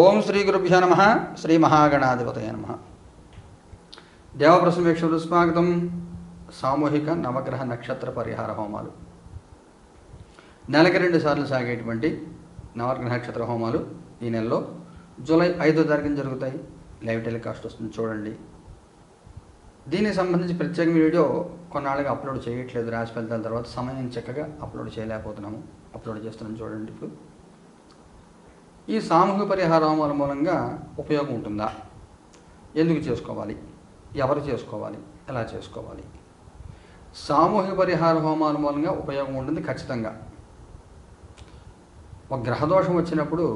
ఓం శ్రీ గురుభ్యో నమ శ్రీ మహాగణాధిపతయ నమ. దేవప్రశ్న వీక్షకులు స్వాగతం. సామూహిక నవగ్రహ నక్షత్ర పరిహార హోమాలు. నెలకి రెండు సార్లు సాగేటువంటి నవగ్రహ నక్షత్ర హోమాలు ఈ నెలలో జూలై ఐదో తారీఖున జరుగుతాయి. లైవ్ టెలికాస్ట్ వస్తుంది చూడండి. దీనికి సంబంధించి ప్రత్యేక వీడియో కొన్నాళ్ళుగా అప్లోడ్ చేయట్లేదు. రాశి ఫలితాల తర్వాత సమయం చక్కగా అప్లోడ్ చేయలేకపోతున్నాము. అప్లోడ్ చేస్తున్నాం చూడండి ఇప్పుడు. ఈ సామూహిక పరిహార హోమాల మూలంగా ఉపయోగం ఉంటుందా? ఎందుకు చేసుకోవాలి? ఎవరు చేసుకోవాలి? ఎలా చేసుకోవాలి? సామూహిక పరిహార హోమాల మూలంగా ఉపయోగం ఉంటుంది ఖచ్చితంగా. ఒక గ్రహదోషం వచ్చినప్పుడు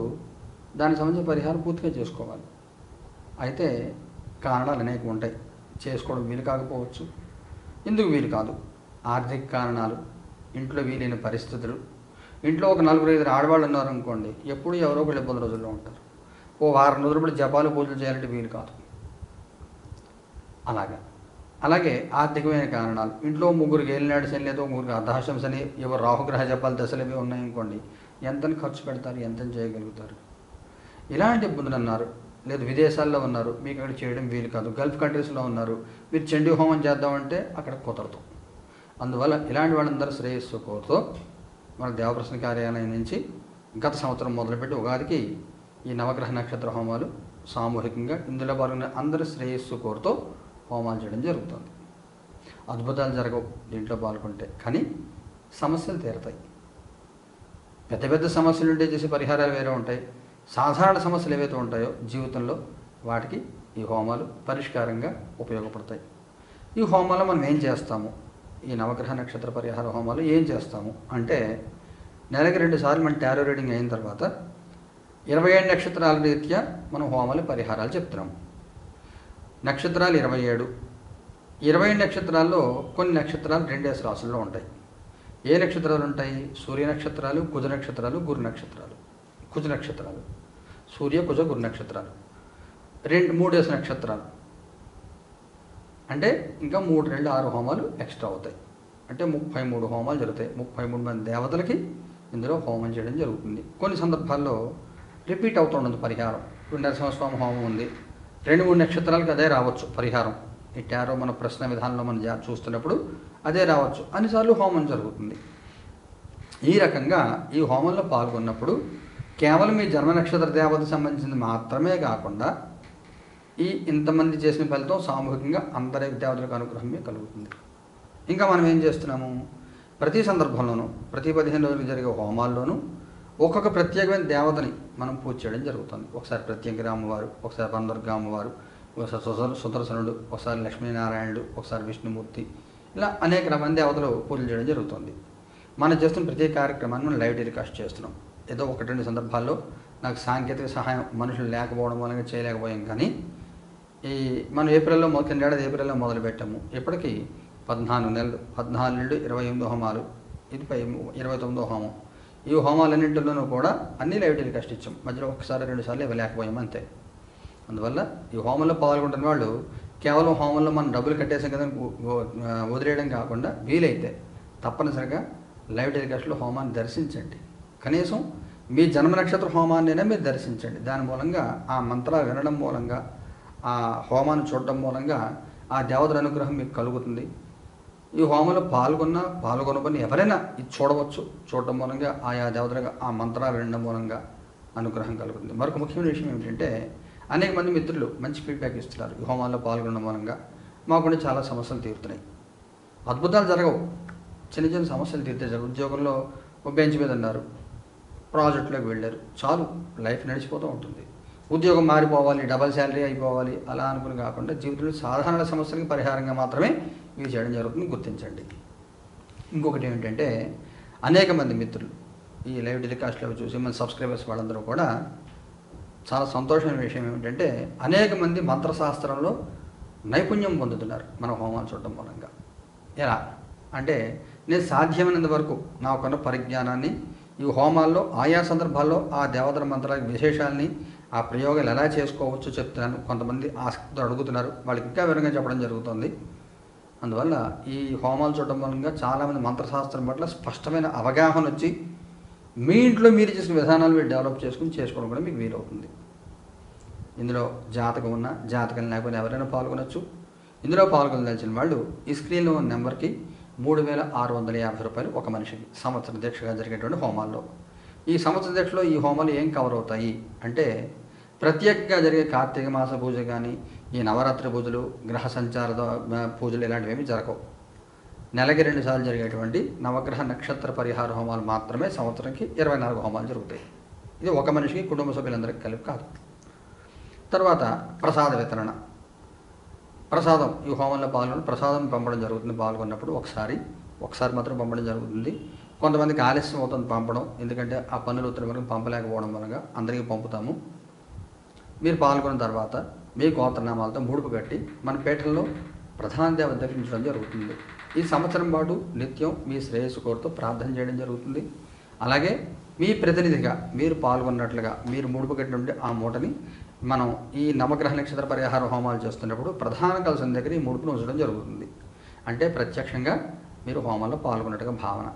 దానికి సంబంధించిన పరిహారం పూర్తిగా చేసుకోవాలి. అయితే కారణాలు అనేక ఉంటాయి. చేసుకోవడం వీలు కాకపోవచ్చు. ఎందుకు వీలు కాదు. ఆర్థిక కారణాలు ఇంట్లో వీలైన పరిస్థితులు ఇంట్లో ఒక నలుగురు ఐదు ఆడవాళ్ళు ఉన్నారనుకోండి ఎప్పుడు ఎవరో ఒకళ్ళు ఇబ్బంది రోజుల్లో ఉంటారు. ఓ వారం రోజులు కూడా జపాలు పూజలు చేయాలంటే వీలు కాదు. అలాగా అలాగే ఆర్థికమైన కారణాలు. ఇంట్లో ముగ్గురికి ఏలినాడు శని లేదో ముగ్గురికి అర్ధాశం శని ఎవరు రాహుగ్రహ జపాలు దశలు ఇవి ఉన్నాయనుకోండి ఎంతని ఖర్చు పెడతారు ఎంతని చేయగలుగుతారు? ఇలాంటి ఇబ్బందులు అన్నారు. లేదు విదేశాల్లో ఉన్నారు మీకు అక్కడ చేయడం వీలు కాదు. గల్ఫ్ కంట్రీస్లో ఉన్నారు. మీరు చండీ హోమం చేద్దామంటే అక్కడ కుదరదు. అందువల్ల ఇలాంటి వాళ్ళందరూ శ్రేయస్సు కోరుతూ మన దేవప్రసన్న కార్యాలయం నుంచి గత సంవత్సరం మొదలుపెట్టి ఉగాదికి ఈ నవగ్రహ నక్షత్ర హోమాలు సామూహికంగా ఇందులో పాల్గొన్న అందరి శ్రేయస్సు కోరుతూ హోమాలు చేయడం జరుగుతుంది. అద్భుతాలు జరగవు దీంట్లో పాల్గొంటే కానీ సమస్యలు తీరుతాయి. పెద్ద పెద్ద సమస్యలు ఉంటే చేసే పరిహారాలు వేరే ఉంటాయి. సాధారణ సమస్యలు ఏవైతే ఉంటాయో జీవితంలో వాటికి ఈ హోమాలు పరిష్కారంగా ఉపయోగపడతాయి. ఈ హోమాలు మనం ఏం చేస్తాము? ఈ నవగ్రహ నక్షత్ర పరిహార హోమాలు ఏం చేస్తాము అంటే నెలకి రెండు సార్లు మన టారో రీడింగ్ అయిన తర్వాత ఇరవై ఏడు నక్షత్రాల రీత్యా మనం హోమాలు పరిహారాలు చెప్తున్నాము. నక్షత్రాలు ఇరవై ఏడు. ఇరవై నక్షత్రాల్లో కొన్ని నక్షత్రాలు రెండేసి రాసుల్లో ఉంటాయి. ఏ నక్షత్రాలు ఉంటాయి? సూర్య నక్షత్రాలు కుజ నక్షత్రాలు గురు నక్షత్రాలు. కుజ నక్షత్రాలు. సూర్య కుజ గురు నక్షత్రాలు. రెండు మూడేసి నక్షత్రాలు. అంటే ఇంకా మూడు రెండు ఆరు హోమాలు ఎక్స్ట్రా అవుతాయి. అంటే ముప్పై మూడు హోమాలు జరుగుతాయి. ముప్పై మూడు మంది దేవతలకి ఇందులో హోమం చేయడం జరుగుతుంది. కొన్ని సందర్భాల్లో రిపీట్ అవుతుండదు పరిహారం. ఇప్పుడు నరసింహస్వామి హోమం ఉంది. రెండు మూడు నక్షత్రాలకు అదే రావచ్చు పరిహారం. ఈ మన ప్రశ్న విధానంలో మనం చూస్తున్నప్పుడు అదే రావచ్చు. అన్నిసార్లు హోమం జరుగుతుంది. ఈ రకంగా ఈ హోమంలో పాల్గొన్నప్పుడు కేవలం మీ జన్మ నక్షత్ర దేవతకు సంబంధించింది మాత్రమే కాకుండా ఈ ఇంతమంది చేసిన ఫలితం సామూహికంగా అందరి దేవతలకు అనుగ్రహమే కలుగుతుంది. ఇంకా మనం ఏం చేస్తున్నాము? ప్రతి సందర్భంలోనూ ప్రతి పదిహేను రోజులు జరిగే హోమాల్లోనూ ఒక్కొక్క ప్రత్యేకమైన దేవతని మనం పూజ చేయడం జరుగుతుంది. ఒకసారి ప్రత్యేక అమ్మవారు ఒకసారి బందర్గా అమ్మవారు ఒకసారి సుదర్ సుదర్శనుడు ఒకసారి లక్ష్మీనారాయణుడు ఒకసారి విష్ణుమూర్తి ఇలా అనేక రకమైన దేవతలు పూజలు చేయడం జరుగుతుంది. మనం చేస్తున్న ప్రతి కార్యక్రమాన్ని మనం లైవ్ టెలికాస్ట్ చేస్తున్నాం. ఏదో ఒకటి రెండు సందర్భాల్లో నాకు సాంకేతిక సహాయం మనుషులు లేకపోవడం వలన చేయలేకపోయాం కానీ ఈ మనం ఏప్రిల్లో మొదటి ఏడాది ఏప్రిల్లో మొదలు పెట్టాము ఇప్పటికీ పద్నాలుగు నెలలు. పద్నాలుగు నెలలు ఇరవై ఎనిమిది హోమాలు. ఇది పై ఇరవై తొమ్మిదో హోమం. ఈ హోమాలన్నింటిలోనూ కూడా అన్ని లైవ్ టెలికాస్ట్ ఇచ్చాం మధ్యలో ఒకసారి రెండు సార్లు ఇవ్వలేకపోయాం అంతే. అందువల్ల ఈ హోమంలో పాల్గొంటున్న వాళ్ళు కేవలం హోమంలో మనం డబ్బులు కట్టేసాం కదా అని వదిలేయడం కాకుండా వీలైతే తప్పనిసరిగా లైవ్ టెలికాస్ట్లో హోమాన్ని దర్శించండి. కనీసం మీ జన్మ నక్షత్ర హోమాన్నైనా మీరు దర్శించండి. దాని మూలంగా ఆ మంత్రాలు వినడం మూలంగా ఆ హోమాన్ని చూడడం మూలంగా ఆ దేవతల అనుగ్రహం మీకు కలుగుతుంది. ఈ హోమంలో పాల్గొన్న పాల్గొనబని ఎవరైనా ఇది చూడవచ్చు. చూడడం మూలంగా ఆయా దేవతలుగా ఆ మంత్రాలు వినడం మూలంగా అనుగ్రహం కలుగుతుంది. మరొక ముఖ్యమైన విషయం ఏమిటంటే అనేక మంది మిత్రులు మంచి ఫీడ్బ్యాక్ ఇస్తున్నారు ఈ హోమాల్లో పాల్గొనడం మూలంగా. మాకు చాలా సమస్యలు తీరుతున్నాయి. అద్భుతాలు జరగవు. చిన్న చిన్న సమస్యలు తీరితే జరగవు. ఉద్యోగంలో బెంచ్ మీద ఉన్నారు. ప్రాజెక్టులోకి వెళ్ళారు. చాలు. లైఫ్ నడిచిపోతూ ఉంటుంది. ఉద్యోగం మారిపోవాలి డబల్ శాలరీ అయిపోవాలి అలా అనుకుని కాకుండా జీవితంలో సాధారణ సమస్యలకు పరిహారంగా మాత్రమే ఇవి చేయడం జరుగుతుంది గుర్తించండి. ఇంకొకటి ఏమిటంటే అనేక మంది మిత్రులు ఈ లైవ్ టెలికాస్ట్లో చూసి మన సబ్స్క్రైబర్స్ వాళ్ళందరూ కూడా చాలా సంతోషమైన విషయం ఏమిటంటే అనేక మంది మంత్రశాస్త్రంలో నైపుణ్యం పొందుతున్నారు మన హోమాలు చూడటం మూలంగా. ఎలా? అంటే నేను సాధ్యమైనంత వరకు నాకున్న పరిజ్ఞానాన్ని ఈ హోమాల్లో ఆయా సందర్భాల్లో ఆ దేవతల మంత్రాల విశేషాలని ఆ ప్రయోగాలు ఎలా చేసుకోవచ్చో చెప్తున్నాను. కొంతమంది ఆసక్తితో అడుగుతున్నారు. వాళ్ళకి ఇంకా వివరంగా చెప్పడం జరుగుతుంది. అందువల్ల ఈ హోమాలు చూడటం మూలంగా చాలామంది మంత్రశాస్త్రం పట్ల స్పష్టమైన అవగాహన వచ్చి మీ ఇంట్లో మీరు చేసిన విధానాలు మీరు డెవలప్ చేసుకుని చేసుకోవడం కూడా మీకు వీలవుతుంది. ఇందులో జాతకం ఉన్న జాతకం లేకపోతే ఎవరైనా పాల్గొనొచ్చు. ఇందులో పాల్గొనదలిచిన వాళ్ళు ఈ స్క్రీన్లో ఉన్న నెంబర్కి మూడు వేల ఆరు వందల యాభై రూపాయలు ఒక మనిషికి సంవత్సర దీక్షగా జరిగేటువంటి హోమాల్లో. ఈ సంవత్సర దీక్షలో ఈ హోమాలు ఏం కవర్ అవుతాయి? అంటే ప్రత్యేకంగా జరిగే కార్తీక మాస పూజ కానీ ఈ నవరాత్రి పూజలు గ్రహ సంచార పూజలు ఇలాంటివి ఏమీ జరగవు. నెలకి రెండు సార్లు జరిగేటువంటి నవగ్రహ నక్షత్ర పరిహార హోమాలు మాత్రమే సంవత్సరంకి ఇరవై నాలుగు హోమాలు జరుగుతాయి. ఇది ఒక మనిషికి కుటుంబ సభ్యులందరికీ కలిపి కాదు. తర్వాత ప్రసాద వితరణ. ప్రసాదం ఈ హోమంలో పాల్గొని ప్రసాదం పంపడం జరుగుతుంది. పాల్గొన్నప్పుడు ఒకసారి ఒకసారి మాత్రం పంపడం జరుగుతుంది. కొంతమందికి ఆలస్యం అవుతుంది పంపడం. ఎందుకంటే ఆ పనులు ఉత్తరం వరకు పంపలేకపోవడం వలన అందరికీ పంపుతాము. మీరు పాల్గొన్న తర్వాత మీ గోత్రనామాలతో ముడుపు కట్టి మన పీఠంలో ప్రధాన దేవత దగ్గర ఉంచడం జరుగుతుంది. ఈ సంవత్సరం పాటు నిత్యం మీ శ్రేయస్సు కోరుతూ ప్రార్థన చేయడం జరుగుతుంది. అలాగే మీ ప్రతినిధిగా మీరు పాల్గొన్నట్లుగా మీరు ముడుపు కట్టి ఆ మూటని మనం ఈ నవగ్రహ నక్షత్ర పరిహార హోమాలు చేస్తున్నప్పుడు ప్రధాన కలసం దగ్గర ఈ ముడుపును ఉంచడం జరుగుతుంది. అంటే ప్రత్యక్షంగా మీరు హోమాల్లో పాల్గొన్నట్టుగా భావన.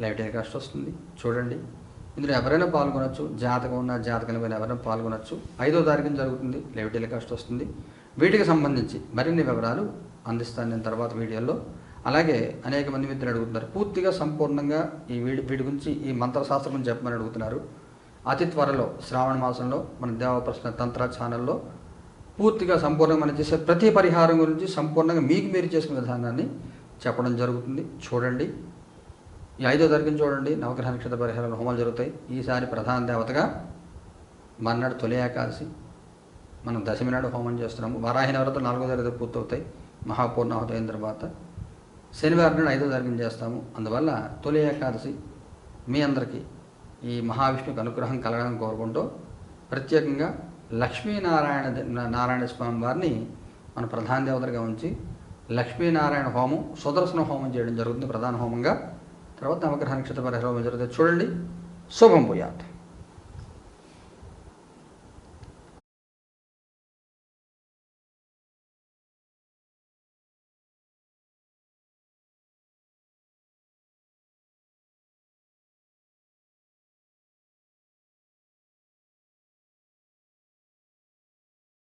లైవ్ టెలికాస్ట్ వస్తుంది. చూడండి. ఇందులో ఎవరైనా పాల్గొనొచ్చు. జాతకం ఉన్న జాతకం పైన ఎవరైనా పాల్గొనొచ్చు. ఐదో తారీఖున జరుగుతుంది. లైవ్ టెలికాస్ట్ వస్తుంది. వీటికి సంబంధించి మరిన్ని వివరాలు అందిస్తాను నేను తర్వాత వీడియోలో. అలాగే అనేక మంది మిత్రులు అడుగుతున్నారు. పూర్తిగా సంపూర్ణంగా ఈ వీడి వీటి గురించి ఈ మంత్రశాస్త్రం గురించి చెప్పమని అడుగుతున్నారు. అతి త్వరలో శ్రావణ మాసంలో మన దేవప్రశ్న తంత్ర ఛానల్లో పూర్తిగా సంపూర్ణంగా మనం చేసే ప్రతి పరిహారం గురించి సంపూర్ణంగా మీకు మీరు చేసుకునే విధానాన్ని చెప్పడం జరుగుతుంది. చూడండి. ఈ ఐదో తారీఖున చూడండి. నవగ్రహ నక్షత్ర పరిహారాలు హోమాలు జరుగుతాయి. ఈసారి ప్రధాన దేవతగా మర్నాడు తొలి ఏకాదశి మనం దశమి నాడు హోమం చేస్తున్నాము. వరాహి నవరాత్రులు నాలుగో తారీఖు పూర్తవుతాయి. మహాపూర్ణాహుతి అయిన తర్వాత శనివారం నాడు ఐదో తారీఖున చేస్తాము. అందువల్ల తొలి ఏకాదశి మీ అందరికీ ఈ మహావిష్ణుకు అనుగ్రహం కలగాలని కోరుకుంటూ ప్రత్యేకంగా లక్ష్మీనారాయణ నారాయణ స్వామి వారిని మన ప్రధాన దేవతగా ఉంచి లక్ష్మీనారాయణ హోమం సుదర్శన హోమం చేయడం జరుగుతుంది. ప్రధాన హోమంగా తర్వాత నవగ్రహ నక్షత్ర పరిహారం జరుగుతుంది. చూడండి. శుభం పోయాత్